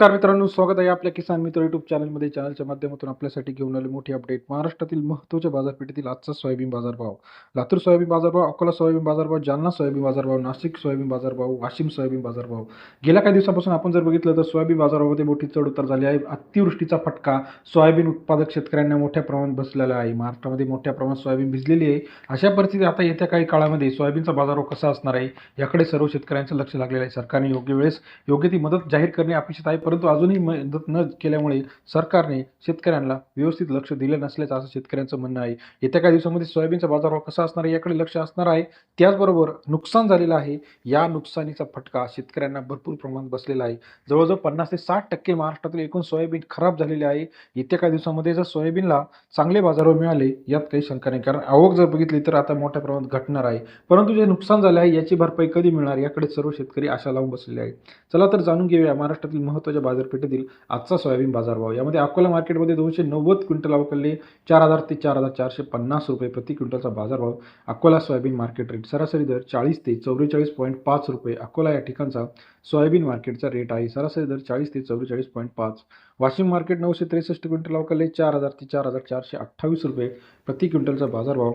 नमस्कार मित्रांनो स्वागत आहे आपल्या किसान मित्र युट्यूब चॅनलमध्ये चॅनलच्या माध्यमातून आपल्यासाठी घेऊन आले मोठी अपडेट महाराष्ट्रातील महत्त्वाच्या बाजारपेठेतील आजचा सोयाबीन बाजारभाव. लातूर सोयाबीन बाजारभाव अकोला सोयाबीन बाजारभाव जालना सोयाबीन बाजारभाव नाशिक सोयाबीन बाजारभाव वाशिम सोयाबीन बाजारभाव. गेल्या काही दिवसापासून आपण जर बघितलं तर सोयाबीन बाजारामध्ये मोठी चढ उतार झाली आहे. अतिवृष्टीचा फटका सोयाबीन उत्पादक शेतकऱ्यांना मोठ्या प्रमाणात बसलेला आहे. महाराष्ट्रामध्ये मोठ्या प्रमाणात सोयाबीन भिजलेली आहे. अशा परिस्थितीत आता येत्या काही काळामध्ये सोयाबीनचा बाजारभाव कसा असणार आहे? याकडे सर्व शेतकऱ्यांचं लक्ष लागलेलं आहे. सरकारने योग्य वेळेस योग्य ती मदत जाहीर करणे अपेक्षित आहे. परंतु अजूनही मदत न केल्यामुळे सरकारने शेतकऱ्यांना व्यवस्थित लक्ष दिलं नसल्याचं असं शेतकऱ्यांचं म्हणणं आहे. येत्या काही दिवसामध्ये सोयाबीनचा बाजारभाव कसा असणार आहे याकडे लक्ष असणार आहे. त्याचबरोबर नुकसान झालेलं आहे. या नुकसानीचा फटका शेतकऱ्यांना भरपूर प्रमाणात बसलेला आहे. जवळजवळ पन्नास ते साठ टक्के महाराष्ट्रातील एकूण सोयाबीन खराब झालेले आहे. येत्या काही दिवसामध्ये जर सोयाबीनला चांगले बाजारभाव मिळाले यात काही शंका नाही. कारण आवक जर बघितली तर आता मोठ्या प्रमाणात घटणार आहे. परंतु जे नुकसान झाले आहे याची भरपाई कधी मिळणार याकडे सर्व शेतकरी आशा लावून बसलेले आहे चला तर जाणून घेऊया महाराष्ट्रातील महत्त्वाच्या बाजारपेठेतील आजचा सोयाबीन बाजारभाव. यामध्ये अकोला मार्केटमध्ये दोनशे नव्वद क्विंटल अवकलले चार हजार ते चार हजार चारशे पन्नास रुपये प्रति क्विंटलचा बाजारभाव. अकोला सोयाबीन मार्केट रेट सरासरी दर चाळीस ते चौवेचाळीस पॉईंट पाच रुपये. अकोला या ठिकाणचा सोयाबीन मार्केटचा रेट आहे सरासरी दर चाळीस ते चौवेचाळीस पॉईंट पाच. वाशिम मार्केट नऊशे त्रेसष्ट क्विंटल अवकलले चार हजार ते चार हजार चारशे अठ्ठावीस रुपये प्रति क्विंटलचा बाजारभाव.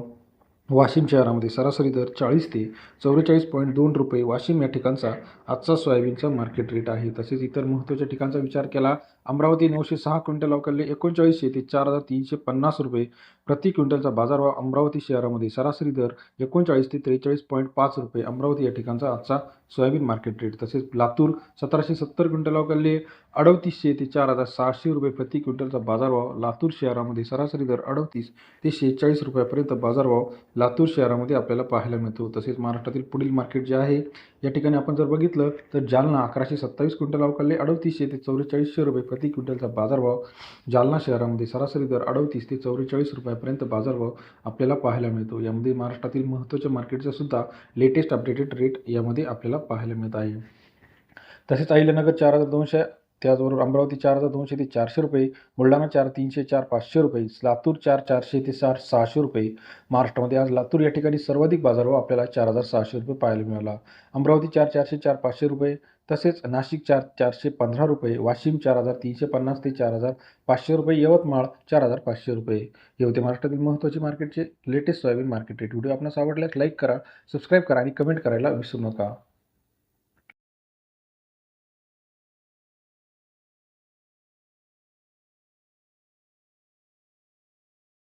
वाशिम शहरामध्ये सरासरी दर चाळीस ते चौवेचाळीस पॉईंट दोन रुपये वाशिम या ठिकाणचा आजचा सोयाबीनचा मार्केट रेट आहे. तसेच इतर महत्त्वाच्या ठिकाणचा विचार केला अमरावती नऊशे सहा क्विंटल अवकलले एकोणचाळीसशे ते चार हजार तीनशे पन्नास रुपये प्रति क्विंटलचा बाजारभाव अमरावती शहरामध्ये सरासरी दर एकोणचाळीस ते त्रेचाळीस पॉईंट पाच रुपये अमरावती या ठिकाणचा आजचा सोयाबीन मार्केट रेट. तसेच लातूर सतराशे सत्तर क्विंटल अवकलले अडतीसशे ते चार हजार सहाशे रुपये प्रति क्विंटलचा बाजारभाव लातूर शहरामध्ये सरासरी दर अडतीस ते शेहेचाळीस रुपयापर्यंत बाजारभाव लातूर शहरामध्ये आपल्याला पाहायला मिळतो. तसेच महाराष्ट्रातील पुढील मार्केट जे आहे या ठिकाणी आपण जर बघितलं तर जालना अकराशे सत्तावीस क्विंटल अवकाले अडतीसशे ते चौवेचाळीसशे रुपये प्रति क्विंटलचा बाजारभाव. जालना शहरामध्ये सरासरी दर अडतीस ते चौवेचाळीस रुपयापर्यंत बाजारभाव आपल्याला पाहायला मिळतो. यामध्ये महाराष्ट्रातील महत्त्वाच्या मार्केटचा सुद्धा लेटेस्ट अपडेटेड रेट यामध्ये आपल्याला पाहायला मिळत आहे. तसेच अहिल्यानगर चार हजार दोनशे त्याचबरोबर अमरावती चार हजार दोनशे ते चारशे रुपये बुलढाणा चार तीनशे चार पाचशे रुपये लातूर चार चारशे ते चार सहाशे रुपये. महाराष्ट्रामध्ये आज लातूर या ठिकाणी सर्वाधिक बाजारभाव आपल्याला चार हजार सहाशे रुपये पाहायला मिळाला. अमरावती चार चारशे चार पाचशे रुपये तसेच नाशिक चार चारशे पंधरा रुपये वाशिम चार हजार तीनशे पन्नास ते चार हजार पाचशे रुपये यवतमाळ चार हजार पाचशे रुपये. हे होते महाराष्ट्रातील महत्त्वाचे मार्केटचे latest soybean market rate video आपणास आवडल्यास लाईक करा सबस्क्राईब करा आणि कमेंट करायला विसरू नका.